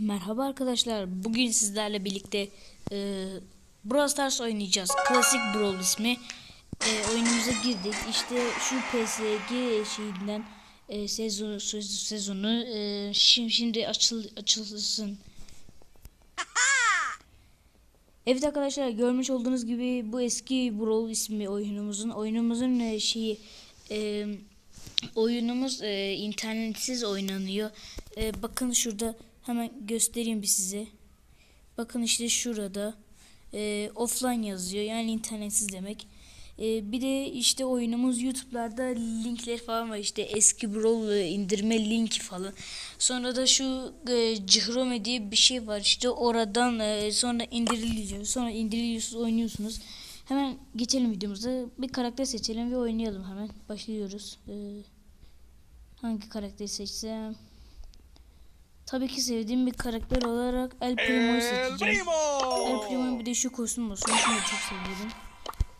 Merhaba arkadaşlar. Bugün sizlerle birlikte e, Brawl Stars oynayacağız. Klasik Brawl ismi. E, oyunumuza girdik. İşte şu PSG şeyinden e, sezon sezonu e, şimdi, şimdi açıl, açılsın. Evet arkadaşlar görmüş olduğunuz gibi bu eski Brawl ismi oyunumuzun. Oyunumuzun e, şeyi e, oyunumuz e, internetsiz oynanıyor. E, bakın şurada hemen göstereyim bir size. Bakın işte şurada e, offline yazıyor yani internetsiz demek. E, bir de işte oyunumuz YouTube'larda linkler falan var işte eski Brawl indirme linki falan. Sonra da şu e, Cihrome diye bir şey var işte oradan e, sonra indiriliyor. Sonra indiriliyorsunuz oynuyorsunuz. Hemen geçelim videomuza. Bir karakter seçelim ve oynayalım hemen. Başlıyoruz. E, hangi karakteri seçsem? Tabii ki sevdiğim bir karakter olarak El Primo'yu seçeceğim. El Primo'nun bir de şu kostüm olsun. Şunu çok seviyorum.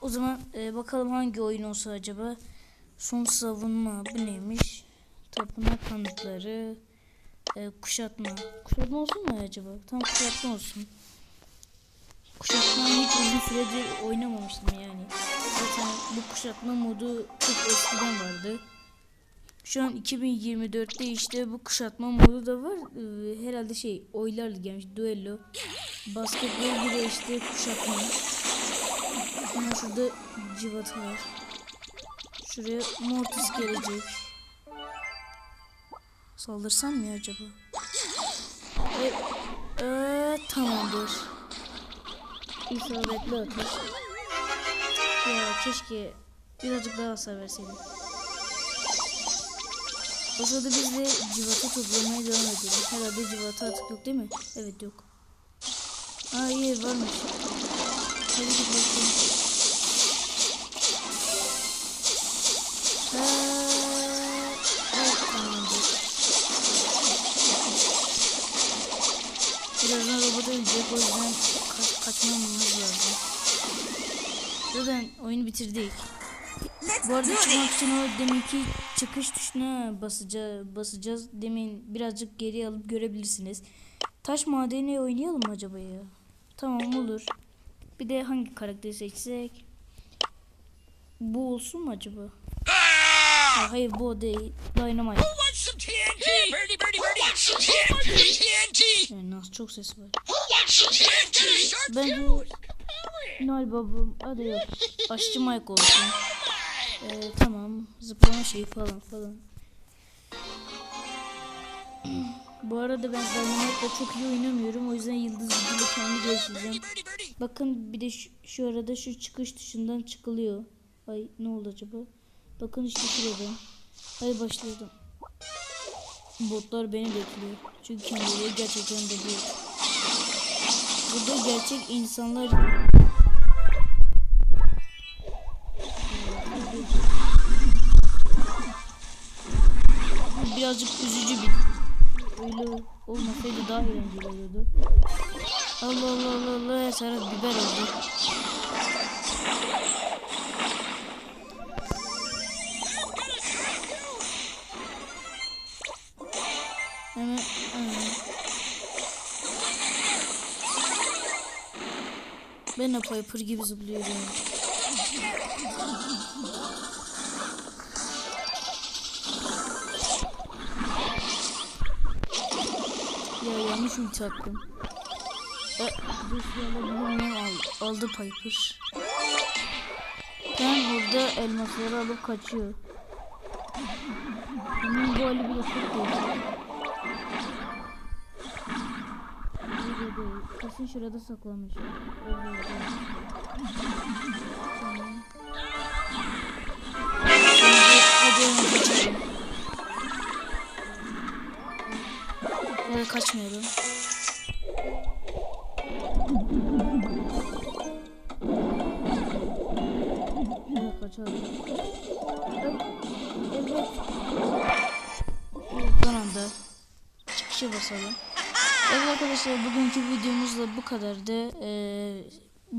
O zaman e, bakalım hangi oyun olsa acaba. Son savunma bu neymiş? Tapınak kanıtları. E, kuşatma. Kuşatma olsun mu acaba? Tam kuşatma olsun. Kuşatmayı hiç uzun süredir oynamamıştım yani. Zaten bu kuşatma modu çok eskiden vardı. Şu an 2024'te işte bu kuşatma modu da var. Ee, herhalde şey oylarla gelmiş. Duello. Basketbol bir işte kuşatma. Ama şurada civata var. Şuraya Mortis gelecek. Saldırsam mı acaba? E, e, tamamdır. İsabetli atış. Ya keşke birazcık daha hasar verseydim. O sırada biz de civata toplamaya devam edelim. Herhalde civata artık yok değil mi? Evet yok. Aa iyi varmış. Hadi gidelim. Birazdan robot ölecek o yüzden ka kaçmamamız lazım. Zaten oyunu bitirdik. Bu arada çıkmak için o deminki çıkış tuşuna basacağız, basacağız. Demin birazcık geri alıp görebilirsiniz. Taş madeni oynayalım mı acaba ya? Tamam olur. Bir de hangi karakteri seçsek? Bu olsun mu acaba? Ha, hayır bu o değil. Dynamite. Yani nasıl çok ses var. TNT? Bence Noel babam adı yok. Aşçı Mike olsun. Ee, tamam. Zıplama şeyi falan falan. Bu arada ben Dynamite'la çok iyi oynamıyorum. O yüzden yıldız gücüyle kendi geliştireceğim. Bakın bir de şu, şu arada şu çıkış tuşundan çıkılıyor. Ay ne oldu acaba? Bakın işte şurada. Hadi başlayalım. Botlar beni bekliyor. Çünkü kendileri gerçekten büyük. Burada gerçek insanlar birazcık üzücü bir öyle olmasaydı daha eğlenceli olurdu. Allah Allah Allah Allah Serhat biber oldu. Hemen, hemen. Ben de Piper gibi zıplıyorum. Ulti attım. E, bunu aldı, aldı Piper. Ben burada elmasları alıp kaçıyor. Onun bu hali bile çok değil. Kesin şurada saklamış. Evet, evet. Evet kaçmıyorum. Kaçalım. Son anda çıkışa basalım. Evet arkadaşlar bugünkü videomuz da bu kadardı. Ee,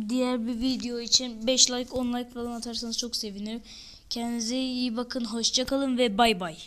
diğer bir video için 5 like 10 like falan atarsanız çok sevinirim. Kendinize iyi bakın. Hoşçakalın ve bay bay.